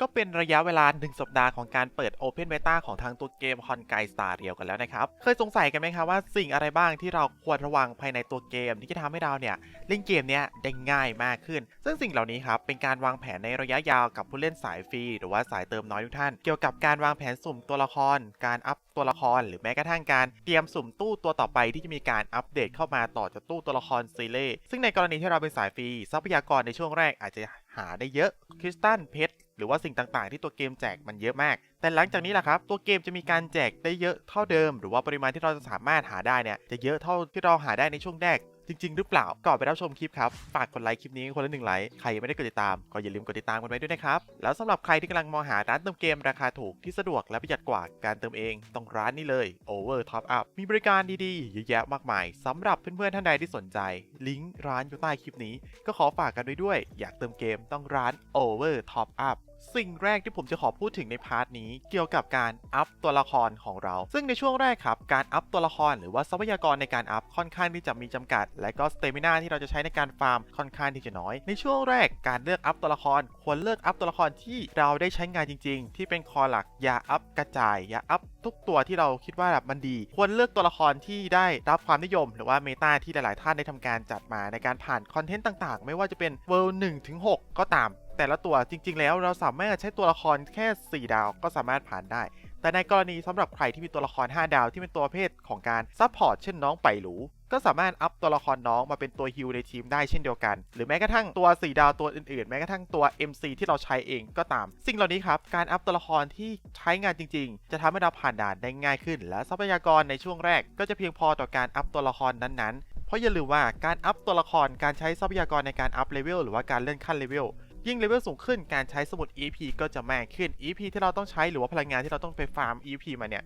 ก็เป็นระยะเวลา 1 สัปดาห์ของการเปิด Open Beta ของทางตัวเกม h o n g a i Star Rail กันแล้วนะครับ เคยสงสัยกันไหมครับว่าสิ่งอะไรบ้างที่เราควรระวังภายในตัวเกม ที่จะทำให้เราเนี่ย เล่นเกมเนี้ยได้ง่ายมากขึ้น ซึ่งสิ่งเหล่านี้ครับเป็นการวางแผนในระยะยาวกับผู้เล่นสายฟรี หรือว่าสายเติมน้อยทุกท่าน เกี่ยวกับการวางแผนสุ่มตัวละคร การอัพตัวละคร หรือแม้กระทั่งการเตรียมสุ่มตู้ตัวต่อไปที่จะมีการอัปเดตเข้ามาต่อจากตู้ตัวละครซีเล่ซึ่งในกรณีที่เราเป็นสายฟรีทรัพยากรในช่วงแรกอาจจะหาได้เยอะคริสตัลเพชร หรือว่าสิ่งต่างๆ ที่ตัวเกมแจกมันเยอะมาก แต่หลังจากนี้แหละครับ ตัวเกมจะมีการแจกได้เยอะเท่าเดิม หรือว่าปริมาณที่เราจะสามารถหาได้เนี่ยจะเยอะเท่าที่เราหาได้ในช่วงแรกจริง ๆ หรือเปล่า ก่อนไปรับชมคลิปครับ ฝากกดไลค์คลิปนี้คนละหนึ่งไลค์ ใครยังไม่ได้กดติดตาม ก็อย่าลืมกดติดตามกันไว้ด้วยนะครับ แล้วสำหรับใครที่กำลังมองหาร้านเติมเกมราคาถูกที่สะดวกและประหยัดกว่าการเติมเอง ต้องร้านนี้เลย Over Top Up มีบริการดีๆ เยอะแยะมากมายสำหรับเพื่อนๆท่านใดที่สนใจ ลิงก์ร้านอยู่ใต้คลิปนี้ ก็ขอฝากกันด้วยด้วย อยากเติมเกมต้องร้าน Over Top Up สิ่งแรกที่ผมจะขอพูดถึงในพาร์ทนี้เกี่ยวกับการอัพตัวละครของเรา ซึ่งในช่วงแรกครับ การอัพตัวละครหรือว่าทรัพยากรในการอัพค่อนข้างที่จะมีจำกัด และก็สเตมินาที่เราจะใช้ในการฟาร์มค่อนข้างที่จะน้อย ในช่วงแรกการเลือกอัพตัวละคร ควรเลือกอัพตัวละครที่เราได้ใช้งานจริง ๆ ที่เป็นคอหลักอย่าอัพกระจายอย่าอัพทุกตัวที่เราคิดว่าแบบมันดี ควรเลือกตัวละครที่ได้รับความนิยม หรือว่าเมตาที่หลายๆท่านได้ทำการจัดมาในการผ่านคอนเทนต์ต่างๆ ไม่ว่าจะเป็นเวิลด์1ถึง6ก็ตาม แต่ละตัวจริง ๆ แล้วเราสามารถใช้ตัวละครแค่ 4 ดาวก็สามารถผ่านได้ แต่ในกรณีสำหรับใครที่มีตัวละคร 5 ดาวที่เป็นตัวเภทของการซัพพอร์ตเช่นน้องไปหรูก็สามารถอัพตัวละครน้องมาเป็นตัวฮิลในทีมได้เช่นเดียวกัน หรือแม้กระทั่งตัว 4 ดาวตัวอื่นๆ แม้กระทั่งตัว MC ที่เราใช้เองก็ตาม สิ่งเหล่านี้ครับ การอัพตัวละครที่ใช้งานจริง ๆ จะทำให้เราผ่านด่านได้ง่ายขึ้น และทรัพยากรในช่วงแรก ก็จะเพียงพอต่อการอัพตัวละครนั้นๆ เพราะอย่าลืมว่าการอัพตัวละครการใช้ทรัพยากรในการอัพเลเวลหรือว่าการเลื่อนขั้นเลเวล ยิ่งเลเวลสูงขึ้นการใช้สมุด EP ก็จะแมากขึ้น EP ที่เราต้องใช้หรือว่าพลังงานที่เราต้องไปฟาร์ม EP มาเนี่ย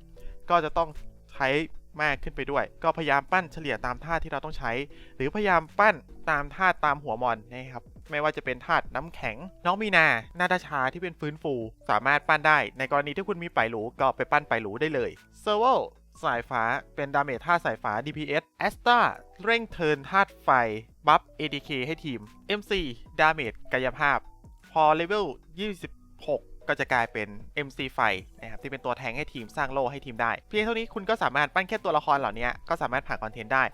ก็จะต้องใช้มากขึ้นไปด้วย ก็พยายามปั้นเฉลี่ยตามธาตุที่เราต้องใช้ หรือพยายามปั้นตามธาตุตามหัวมอนนะครับไม่ว่าจะเป็นธาตุน้ำแข็ง น้องมีนาหน้าตาชาที่เป็นฟื้นฟู สามารถปั้นได้ ในกรณีที่คุณมีไปหรูก็ไปปั้นไปหรูได้เลยเซอร์เวล สายฟ้าเป็นดาเมจธาตุสายฟ้า DPS แอสตาเร่งเทินธาตุไฟ บัฟ ADK ให้ทีม MC ดาเมจกายภาพ พอเลเวล 26ก็จะกลายเป็น MC ไฟนะครับที่เป็นตัวแทงให้ทีมสร้างโล่ให้ทีมได้ เพียงเท่านี้คุณก็สามารถปั้นแค่ตัวละครเหล่านี้ก็สามารถผ่านคอนเทนต์ได้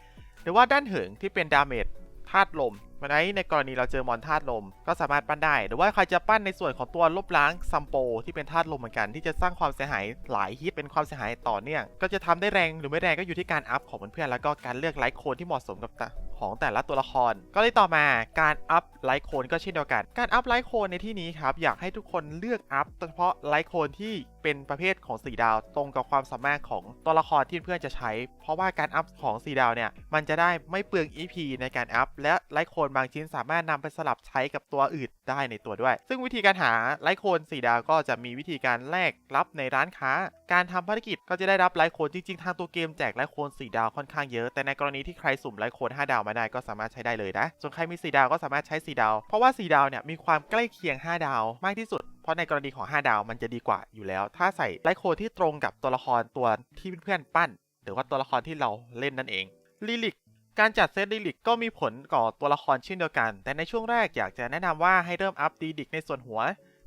หรือว่าด้านเหิงที่เป็นดาเมจธาตุลม วันนี้ในกรณีเราเจอมอนธาตุลม ก็สามารถปั้นได้ หรือว่าใครจะปั้นในส่วนของตัวลบล้างซัมโป ที่เป็นธาตุลมเหมือนกัน ที่จะสร้างความเสียหายหลายฮิตเป็นความเสียหายต่อเนื่องก็จะทำได้แรงหรือไม่แรงก็อยู่ที่การอัพของเพื่อนๆแล้วก็การเลือกไลท์โคนที่เหมาะสมกับต่ ของแต่ละตัวละคร ก็เลยต่อมาการอัพไลท์โคนก็เช่นเดียวกัน การอัพไลท์โคนในที่นี้ครับ อยากให้ทุกคนเลือกอัพเฉพาะไลท์โคนที่เป็นประเภทของ 4 ดาว ตรงกับความสามารถของตัวละครที่เพื่อนจะใช้ เพราะว่าการอัพของ 4 ดาวเนี่ย มันจะได้ไม่เปลือง EP ในการอัพ และไลท์โคนบางชิ้นสามารถนำไปสลับใช้กับตัวอื่นได้ในตัวด้วย ซึ่งวิธีการหาไลท์โคน4 ดาวก็จะมีวิธีการแลกรับในร้านค้า การทำภารกิจก็จะได้รับไลท์โคนจริงๆ ทางตัวเกมแจกไลท์โคน4 ดาวค่อนข้างเยอะ แต่ในกรณีที่ใครสุ่มไลท์โคน5 ดาวมาได้ก็สามารถใช้ได้เลยนะ ส่วนใครมี 4 ดาวก็สามารถใช้ 4 ดาว เพราะว่า 4 ดาวเนี่ยมีความใกล้เคียง 5 ดาวมากที่สุด เพราะในกรณีของ 5 ดาวมันจะดีกว่าอยู่แล้ว ถ้าใส่ไลท์โคที่ตรงกับตัวละครตัวที่เพื่อนๆปั้น หรือว่าตัวละครที่เราเล่นนั่นเองลิลิกการจัดเซตดีลิกก็มีผลก่อตัวละครเช่นเดียวกัน แต่ในช่วงแรกอยากจะแนะนำว่าให้เริ่มอัพดีลิกในส่วนหัว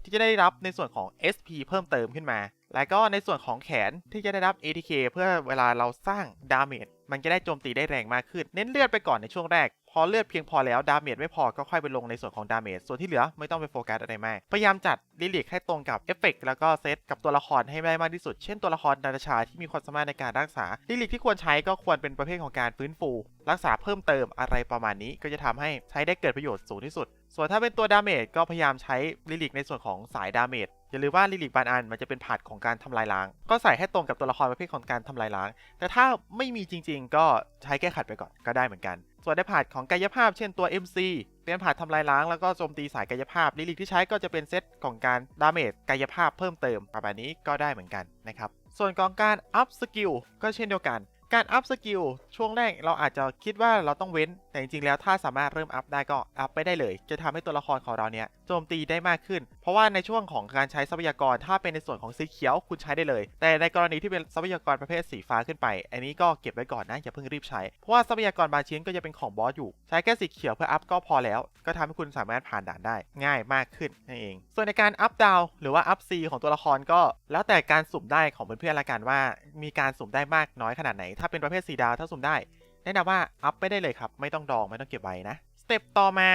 ที่จะได้รับในส่วนของ SP เพิ่มเติมขึ้นมา และก็ในส่วนของแขนที่จะได้รับ ATK เพื่อเวลาเราสร้างดาเมจ มันจะได้โจมตีได้แรงมากขึ้น เน้นเลือดไปก่อนในช่วงแรก พอเลือดเพียงพอแล้วดาเมจไม่พอก็ค่อยไปลงในส่วนของดาเมจส่วนที่เหลือไม่ต้องไปโฟกัสอะไรมากพยายามจัดลิลิกให้ตรงกับเอฟเฟกต์แล้วก็เซตกับตัวละครให้ได้มากที่สุด เช่นตัวละครนาตาชาที่มีความสามารถในการรักษาลิลิกที่ควรใช้ก็ควรเป็นประเภทของการฟื้นฟู รักษาเพิ่มเติมอะไรประมาณนี้ก็จะทำให้ใช้ได้เกิดประโยชน์สูงที่สุด ส่วนถ้าเป็นตัวดาเมจก็พยายามใช้ลิลิกในส่วนของสายดาเมจอย่าลืมว่าลิลิกบางอันมันจะเป็นผาดของการทำลายล้าง ก็ใส่ให้ตรงกับตัวละครประเภทของการทำลายล้าง แต่ถ้าไม่มีจริง ๆ ก็ใช้แก้ขัดไปก่อนก็ได้เหมือนกัน ส่วนในผาดของกายภาพเช่นตัว MC เป็นผาดทำลายล้างแล้วก็โจมตีสายกายภาพลิลิกที่ใช้ก็จะเป็นเซตของการดาเมจกายภาพเพิ่มเติมประมาณนี้ก็ได้เหมือนกันนะครับ ส่วนของการอัพสกิลก็เช่นเดียวกัน การอัพสกิลช่วงแรกเราอาจจะคิดว่าเราต้องเว้น แต่จริงๆแล้วถ้าสามารถเริ่มอัพได้ก็อัพไปได้เลย จะทำให้ตัวละครของเราเนี่ยโจมตีได้มากขึ้นเพราะว่าในช่วงของการใช้ทรัพยากรถ้าเป็นในส่วนของสีเขียวคุณใช้ได้เลย แต่ในกรณีที่เป็นทรัพยากรประเภทสีฟ้าขึ้นไป อันนี้ก็เก็บไว้ก่อนนะอย่าเพิ่งรีบใช้ เพราะว่าทรัพยากรบางชิ้นก็จะเป็นของบอสอยู่ ใช้แค่สีเขียวเพื่ออัพก็พอแล้ว ก็ทำให้คุณสามารถผ่านด่านได้ ง่ายมากขึ้นนั่นเอง ส่วนในการอัพดาวหรือว่าอัพซีของตัวละครก็ แล้วแต่การสุ่มได้ของเพื่อนๆละกันว่า มีการสุ่มได้มากน้อยขนาดไหน ถ้าเป็นประเภทสีดาวถ้าสุ่มได้แนะนำว่าอัพไม่ได้เลยครับไม่ต้องดองไม่ต้องเก็บไว้นะสเต็ปต่อมา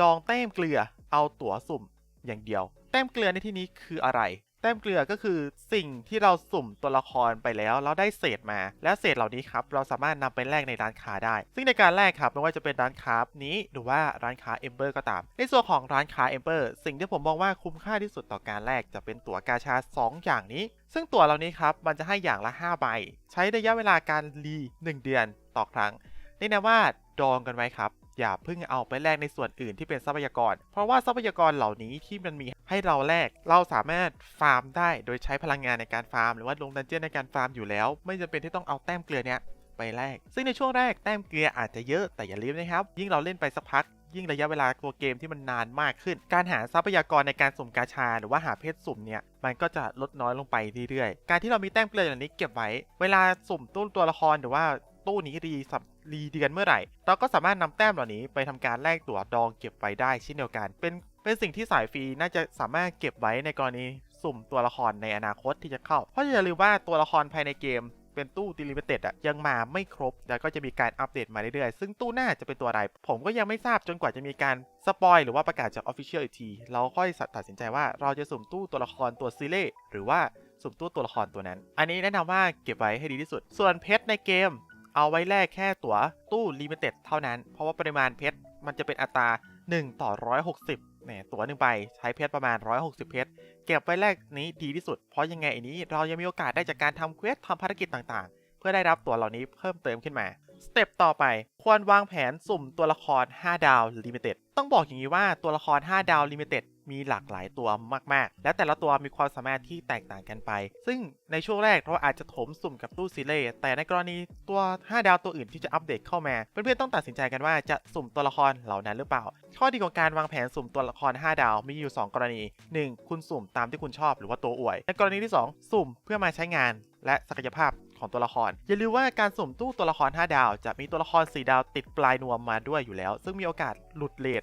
ดองแต้มเกลือเอาตั๋วสุ่ม อย่างเดียว แต้มเกลือในที่นี้คืออะไร แต้มเกลือก็คือสิ่งที่เราสุ่มตัวละครไปแล้วแล้วได้เศษมา และเศษเหล่านี้ครับเราสามารถนำไปแลกในร้านค้าได้ ซึ่งในการแลกครับไม่ว่าจะเป็นร้านค้านี้หรือว่าร้านค้าเอมเบอร์ก็ตาม ในส่วนของร้านค้าเอมเบอร์สิ่งที่ผมมองว่าคุ้มค่าที่สุดต่อการแลกจะเป็นตั๋วกาชา 2 อย่างนี้ ซึ่งตั๋วเหล่านี้ครับมันจะให้อย่างละ5ใบใช้ระยะเวลาการรี1 เดือนต่อครั้งนี่นะว่าดองกันไว้ครับ อย่าเพิ่งเอาไปแลกในส่วนอื่นที่เป็นทรัพยากร เพราะว่าทรัพยากรเหล่านี้ที่มันมีให้เราแลก เราสามารถฟาร์มได้โดยใช้พลังงานในการฟาร์ม หรือว่าลงดันเจี้ยนในการฟาร์มอยู่แล้ว ไม่จำเป็นที่ต้องเอาแต้มเกลือเนี้ยไปแลก ซึ่งในช่วงแรกแต้มเกลืออาจจะเยอะแต่อย่าลืมนะครับ ยิ่งเราเล่นไปสักพักยิ่งระยะเวลาตัวเกมที่มันนานมากขึ้น การหาทรัพยากรในการสุ่มกาชา หรือว่าหาเพชรสุ่มเนี่ย มันก็จะลดน้อยลงไปเรื่อยๆ การที่เรามีแต้มเกลืออย่างนี้เก็บไว้ เวลาสุ่มตู้ตัวละครหรือว่าตู้นี้รีสับ รีเดือนเมื่อไหร่ เราก็สามารถนำแต้มเหล่านี้ไปทำการแลกตั๋วดองเก็บไว้ได้เช่นเดียวกัน เป็นเป็นสิ่งที่สายฟรีน่าจะสามารถเก็บไว้ในกรณีสุ่มตัวละครในอนาคตที่จะเข้า เพราะอย่าลืมว่าตัวละครภายในเกมเป็นตู้ดิลิเวเต็ดอะยังมาไม่ครบ แล้วก็จะมีการอัปเดตมาเรื่อยๆ ซึ่งตู้หน้าจะเป็นตัวอะไร ผมก็ยังไม่ทราบจนกว่าจะมีการสปอยหรือว่าประกาศจาก Official อีกที เราค่อยตัดสินใจว่าเราจะสุ่มตู้ตัวละครตัวซีเล่หรือว่าสุ่มตู้ตัวละครตัวนั้น อันนี้แนะนำว่าเก็บไว้ให้ดีที่สุด ส่วนเพชรในเกม เอาไว้แลกแค่ตั๋วตู้ลิมิเต็ดเท่านั้น เพราะว่าปริมาณเพชรมันจะเป็นอัตรา 1 ต่อ 160แหมตั๋วหนึ่งใบใช้เพชรประมาณ 160 เพชรเก็บไว้แลกนี้ดีที่สุด เพราะยังไงอันนี้เรายังมีโอกาสได้จากการทำเควสทำภารกิจต่างๆ เพื่อได้รับตั๋วเหล่านี้เพิ่มเติมขึ้นมา สเต็ปต่อไปควรวางแผนสุ่มตัวละคร 5 ดาวลิมิเต็ดต้องบอกอย่างนี้ว่าตัวละคร 5 ดาวลิมิเต็ดมีหลากหลายตัวมาก ๆ และแต่ละตัวมีความสามารถที่แตกต่างกันไป ซึ่งในช่วงแรกเราอาจจะถมสุ่มกับตู้ซีเล่แต่ในกรณีตัว 5 ดาวตัวอื่นที่จะอัปเดตเข้ามา เพื่อนๆต้องตัดสินใจกันว่าจะสุ่มตัวละครเหล่านั้นหรือเปล่า ข้อดีของการวางแผนสุ่มตัวละคร 5 ดาวมีอยู่ 2 กรณี 1. คุณสุ่มตามที่คุณชอบหรือว่าตัวอวย ในกรณีที่ 2 สุ่มเพื่อมาใช้งานและศักยภาพ ของตัวละคร อย่าลืมว่าการสุ่มตู้ตัวละคร 5 ดาว จะมีตัวละคร 4 ดาวติดปลายนวมมาด้วยอยู่แล้ว ซึ่งมีโอกาสหลุดเลท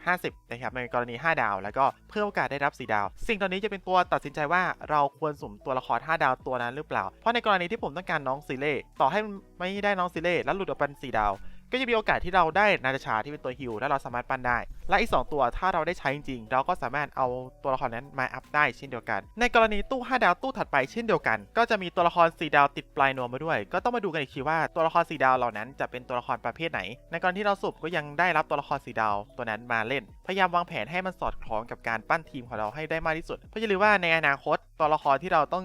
50-50 นะครับในกรณี 5 ดาว แล้วก็เพิ่มโอกาสได้รับ 4 ดาว สิ่งตอนนี้จะเป็นตัวตัดสินใจว่าเราควรสุ่มตัวละคร 5 ดาวตัวนั้นหรือเปล่า เพราะในกรณีที่ผมต้องการน้องซิเล่ต่อให้ไม่ได้น้องซิเล่แล้วหลุดออกเป็น4ดาว ก็จะมีโอกาสที่เราได้นาตาชาที่เป็นตัวฮิลและเราสามารถปั้นได้ และอีก 2 ตัวถ้าเราได้ใช้จริงๆ เราก็สามารถเอาตัวละครนั้นมาอัพได้เช่นเดียวกัน ในกรณีตู้ 5 ดาวตู้ถัดไปเช่นเดียวกัน ก็จะมีตัวละคร 4 ดาวติดปลายนวมมาด้วย ก็ต้องมาดูกันอีกทีว่าตัวละคร 4 ดาวเหล่านั้นจะเป็นตัวละครประเภทไหน ในกรณีที่เราสุบก็ยังได้รับตัวละคร 4 ดาวตัวนั้นมาเล่น พยายามวางแผนให้มันสอดคล้องกับการปั้นทีมของเราให้ได้มากที่สุด เพราะอย่าลืมว่าในอนาคตตัวละครที่เราต้อง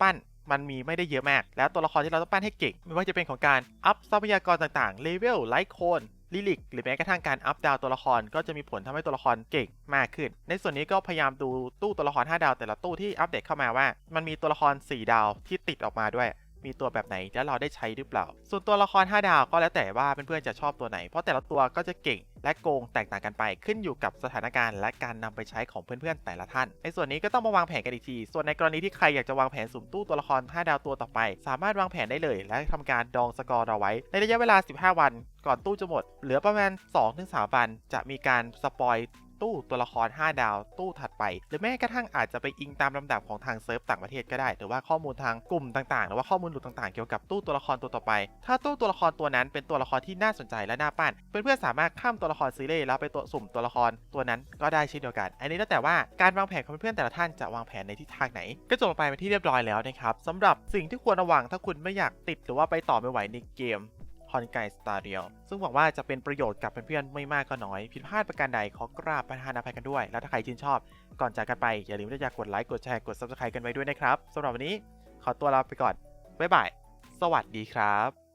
ปั้น มันมีไม่ได้เยอะมาก แล้วตัวละครที่เราต้องปั้นให้เก่ง ไม่ว่าจะเป็นของการอัพทรัพยากรต่างๆ เลเวล ไลท์โคนลิลิกหรือแม้กระทั่งการอัพดาวตัวละครก็จะมีผลทำให้ตัวละครเก่งมากขึ้น ในส่วนนี้ก็พยายามดูตู้ตัวละคร 5 ดาวแต่ละตู้ที่อัปเดตเข้ามาว่า มันมีตัวละคร 4 ดาวที่ติดออกมาด้วย มีตัวแบบไหนแล้วเราได้ใช้หรือเปล่า ส่วนตัวละคร 5 ดาวก็แล้วแต่ว่าเพื่อนๆจะชอบตัวไหน เพราะแต่ละตัวก็จะเก่งและโกงแตกต่างกันไปขึ้นอยู่กับสถานการณ์ และการนำไปใช้ของเพื่อนๆแต่ละท่าน ในส่วนนี้ก็ต้องมาวางแผนกันอีกที ส่วนในกรณีที่ใครอยากจะวางแผนสุ่มตู้ตัวละคร 5 ดาวตัวต่อไป สามารถวางแผนได้เลย และทำการดองสกอร์เราไว้ ในระยะเวลา 15 วัน ก่อนตู้จะหมด เหลือประมาณ 2-3 วัน จะมีการสปอย ตู้ตัวละคร 5 ดาว ตู้ถัดไป หรือแม้กระทั่งอาจจะไปอิงตามลำดับของทางเซิร์ฟต่างประเทศก็ได้ หรือว่าข้อมูลทางกลุ่มต่างๆ หรือว่าข้อมูลหลุดต่างๆ เกี่ยวกับตู้ตัวละครตัวต่อไป ถ้าตู้ตัวละครตัวนั้นเป็นตัวละครที่น่าสนใจและน่าปั้น เพื่อนๆสามารถข้ามตัวละครซีรีส์แล้วไปตัวสุ่มตัวละครตัวนั้นก็ได้เช่นเดียวกัน อันนี้แล้วแต่ว่าการวางแผนของเพื่อนๆแต่ละท่านจะวางแผนในทิศทางไหน ก็จบลงไปเป็นที่เรียบร้อยแล้วนะครับสำหรับสิ่งที่ควรระวังถ้าคุณไม่อยากติดหรือว่าไปต่อไม่ไหวในเกม ฮอนไกสตาร์เดียซึ่งหวังว่าจะเป็นประโยชน์กับเพื่อนๆไม่มากก็น้อย ผิดพลาดประการใดขอกราบประทานอภัยกันด้วย แล้วถ้าใครชื่นชอบ ก่อนจากกันไป อย่าลืมที่จะกดไลค์กดแชร์กด subscribe กันไว้ด้วยนะครับสำหรับวันนี้ขอตัวลาไปก่อนบ๊ายบายสวัสดีครับ